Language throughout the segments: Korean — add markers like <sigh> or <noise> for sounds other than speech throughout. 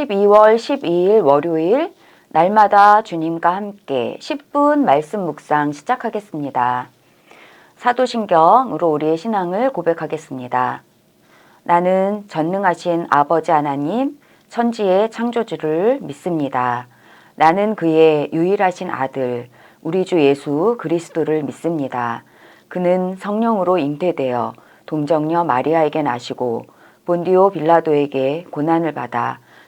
12월 12일 월요일 날마다 주님과 함께 10분 말씀 묵상 시작하겠습니다. 사도신경으로 우리의 신앙을 고백하겠습니다. 나는 전능하신 아버지 하나님, 천지의 창조주를 믿습니다. 나는 그의 유일하신 아들, 우리 주 예수 그리스도를 믿습니다. 그는 성령으로 잉태되어 동정녀 마리아에게 나시고 본디오 빌라도에게 고난을 받아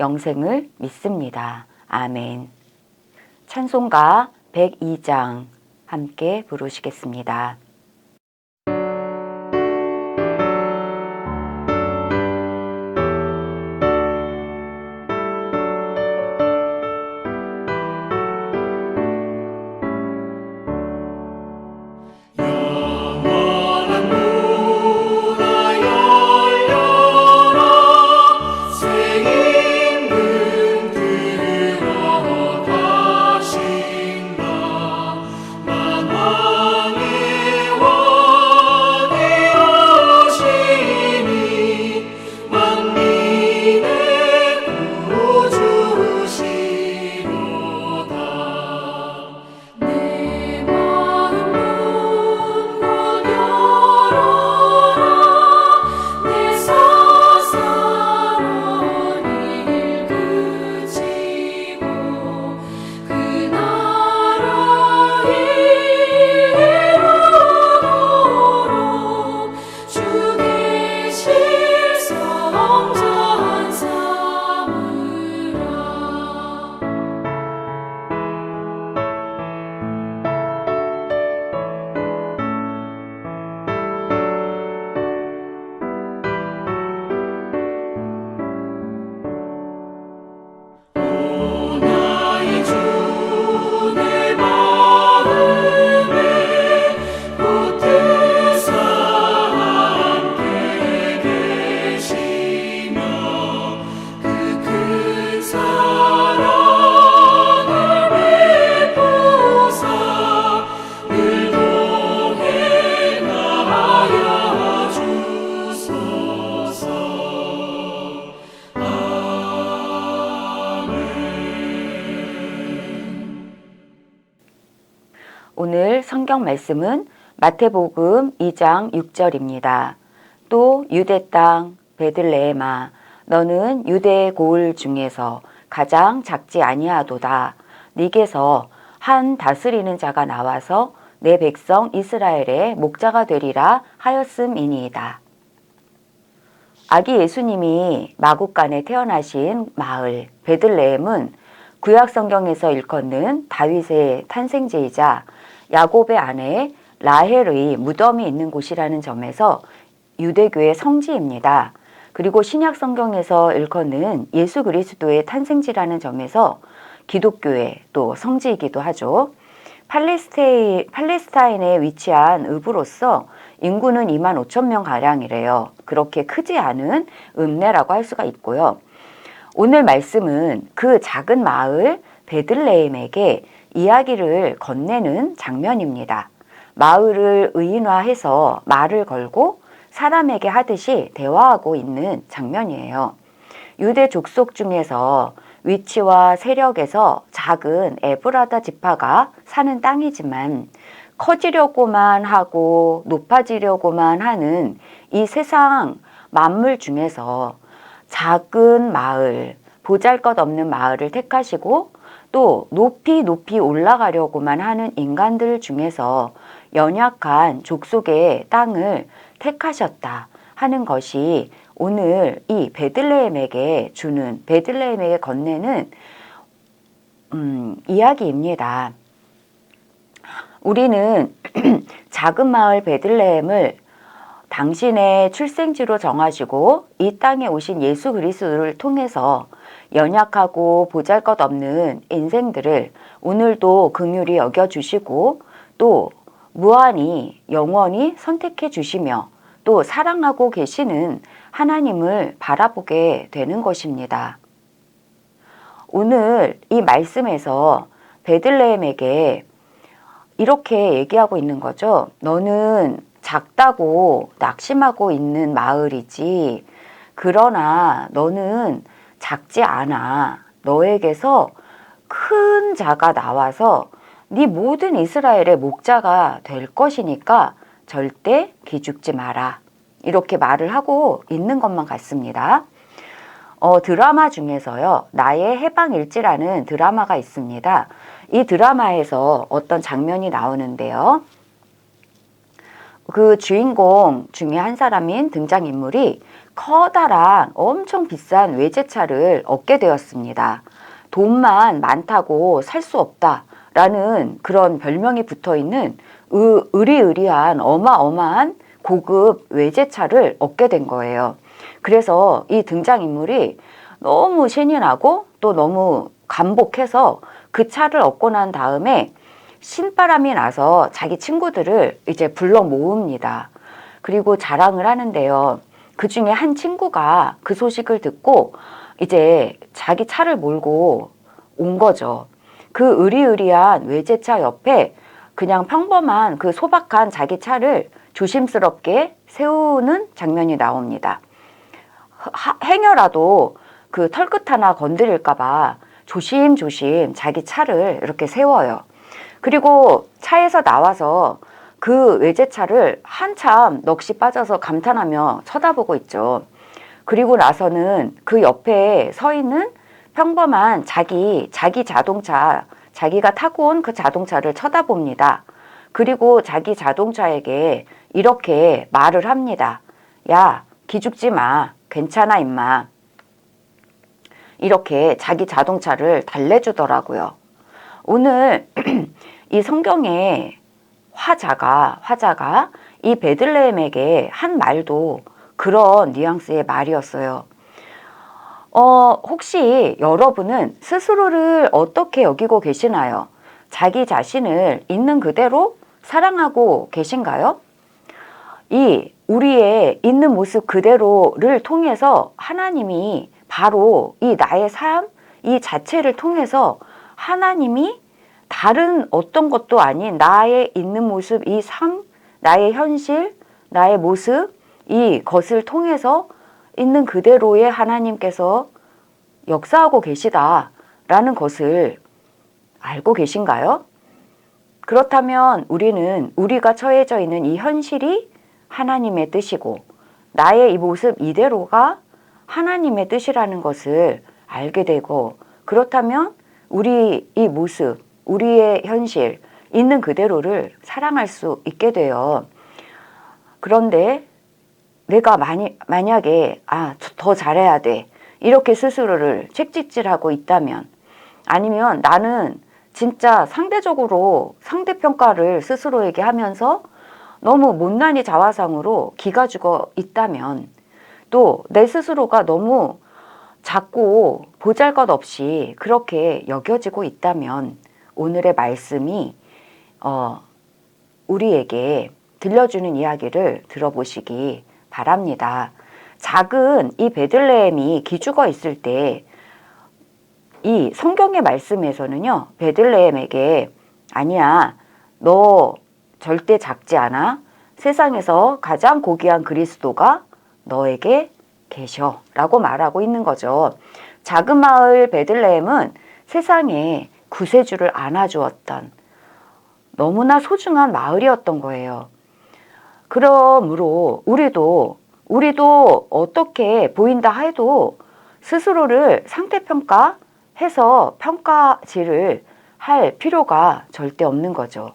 영생을 믿습니다. 아멘. 찬송가 102장 함께 부르시겠습니다. 오늘 성경 말씀은 마태복음 2장 6절입니다. 또 유대 땅 베들레헴아 너는 유대의 고을 중에서 가장 작지 아니하도다. 네게서 한 다스리는 자가 나와서 내 백성 이스라엘의 목자가 되리라 하였음이니이다. 아기 예수님이 마국간에 태어나신 마을 베들레헴은 구약 성경에서 일컫는 다윗의 탄생지이자 야곱의 아내 라헬의 무덤이 있는 곳이라는 점에서 유대교의 성지입니다. 그리고 신약 성경에서 일컫는 예수 그리스도의 탄생지라는 점에서 기독교의 또 성지이기도 하죠. 팔레스테이, 팔레스타인에 위치한 읍으로서 인구는 2만 5천 명 가량이래요. 그렇게 크지 않은 읍내라고 할 수가 있고요. 오늘 말씀은 그 작은 마을 베들레헴에게 이야기를 건네는 장면입니다. 마을을 의인화해서 말을 걸고 사람에게 하듯이 대화하고 있는 장면이에요. 유대 족속 중에서 위치와 세력에서 작은 에브라다 지파가 사는 땅이지만 커지려고만 하고 높아지려고만 하는 이 세상 만물 중에서 작은 마을, 보잘 것 없는 마을을 택하시고 또 높이 높이 올라가려고만 하는 인간들 중에서 연약한 족속의 땅을 택하셨다 하는 것이 오늘 이 베들레헴에게 주는 베들레헴에게 건네는 음, 이야기입니다. 우리는 <clears throat> 작은 마을 베들레헴을 당신의 출생지로 정하시고 이 땅에 오신 예수 그리스도를 통해서 연약하고 보잘것없는 인생들을 오늘도 긍휼히 여겨 주시고 또 무한히 영원히 선택해 주시며 또 사랑하고 계시는 하나님을 바라보게 되는 것입니다. 오늘 이 말씀에서 베들레헴에게 이렇게 얘기하고 있는 거죠. 너는 작다고 낙심하고 있는 마을이지. 그러나 너는 작지 않아. 너에게서 큰 자가 나와서 네 모든 이스라엘의 목자가 될 것이니까 절대 기죽지 마라. 이렇게 말을 하고 있는 것만 같습니다. 어, 드라마 중에서요, 나의 해방일지라는 드라마가 있습니다. 이 드라마에서 어떤 장면이 나오는데요. 그 주인공 중에 한 사람인 등장인물이 커다란 엄청 비싼 외제차를 얻게 되었습니다. 돈만 많다고 살 수 없다 라는 그런 별명이 붙어 있는 의, 의리의리한 어마어마한 고급 외제차를 얻게 된 거예요. 그래서 이 등장인물이 너무 신이 나고 또 너무 감복해서 그 차를 얻고 난 다음에 신바람이 나서 자기 친구들을 이제 불러 모읍니다. 그리고 자랑을 하는데요. 그 중에 한 친구가 그 소식을 듣고 이제 자기 차를 몰고 온 거죠. 그 의리의리한 외제차 옆에 그냥 평범한 그 소박한 자기 차를 조심스럽게 세우는 장면이 나옵니다. 하- 행여라도 그 털끝 하나 건드릴까봐 조심조심 자기 차를 이렇게 세워요. 그리고 차에서 나와서 그 외제차를 한참 넋이 빠져서 감탄하며 쳐다보고 있죠. 그리고 나서는 그 옆에 서 있는 평범한 자기, 자기 자동차, 자기가 타고 온 그 자동차를 쳐다봅니다. 그리고 자기 자동차에게 이렇게 말을 합니다. 야, 기죽지 마. 괜찮아, 임마. 이렇게 자기 자동차를 달래주더라고요. 오늘 <clears throat> 이 성경의 화자가, 화자가 이 베들레헴에게 한 말도 그런 뉘앙스의 말이었어요. 어, 혹시 여러분은 스스로를 어떻게 여기고 계시나요? 자기 자신을 있는 그대로 사랑하고 계신가요? 이 우리의 있는 모습 그대로를 통해서 하나님이 바로 이 나의 삶, 이 자체를 통해서 하나님이 다른 어떤 것도 아닌 나의 있는 모습, 이 삶, 나의 현실, 나의 모습, 이 것을 통해서 있는 그대로의 하나님께서 역사하고 계시다라는 것을 알고 계신가요? 그렇다면 우리는 우리가 처해져 있는 이 현실이 하나님의 뜻이고 나의 이 모습 이대로가 하나님의 뜻이라는 것을 알게 되고 그렇다면 우리 이 모습, 우리의 현실 있는 그대로를 사랑할 수 있게 돼요. 그런데 내가 만이, 만약에 아, 더 잘해야 돼. 이렇게 스스로를 책찍질하고 있다면 아니면 나는 진짜 상대적으로 상대평가를 스스로에게 하면서 너무 못난이 자화상으로 기가 죽어 있다면 또 내 스스로가 너무 작고 보잘 것 없이 그렇게 여겨지고 있다면 오늘의 말씀이 어, 우리에게 들려주는 이야기를 들어보시기 바랍니다. 작은 이 베들레헴이 기죽어 있을 때 이 성경의 말씀에서는요, 베들레헴에게 아니야, 너 절대 작지 않아. 세상에서 가장 고귀한 그리스도가 너에게 계셔. 라고 말하고 있는 거죠. 작은 마을 베들레헴은 세상에 구세주를 안아주었던 너무나 소중한 마을이었던 거예요. 그러므로 우리도 우리도 어떻게 보인다 해도 스스로를 상대평가해서 평가질을 할 필요가 절대 없는 거죠.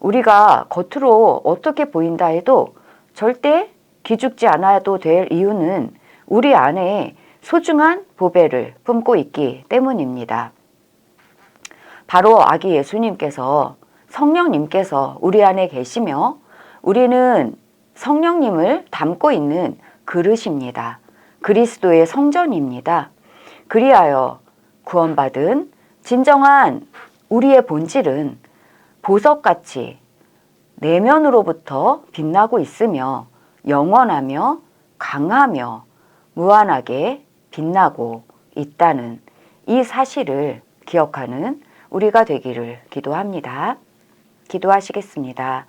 우리가 겉으로 어떻게 보인다 해도 절대 기죽지 않아도 될 이유는 우리 안에 소중한 보배를 품고 있기 때문입니다. 바로 아기 예수님께서 성령님께서 우리 안에 계시며 우리는 성령님을 담고 있는 그릇입니다. 그리스도의 성전입니다. 그리하여 구원받은 진정한 우리의 본질은 보석같이 내면으로부터 빛나고 있으며 영원하며 강하며 무한하게 빛나고 있다는 이 사실을 기억하는 우리가 되기를 기도합니다. 기도하시겠습니다.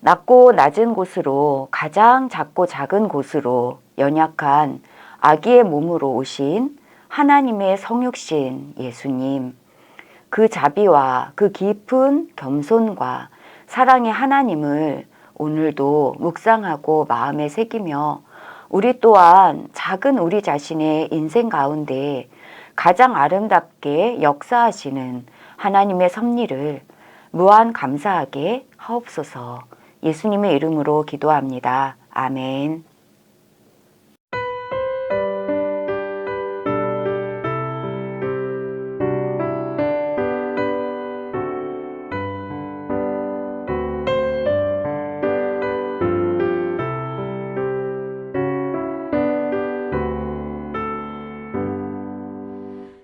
낮고 낮은 곳으로 가장 작고 작은 곳으로 연약한 아기의 몸으로 오신 하나님의 성육신 예수님, 그 자비와 그 깊은 겸손과 사랑의 하나님을 오늘도 묵상하고 마음에 새기며 우리 또한 작은 우리 자신의 인생 가운데 가장 아름답게 역사하시는 하나님의 섭리를 무한 감사하게 하옵소서 예수님의 이름으로 기도합니다. 아멘.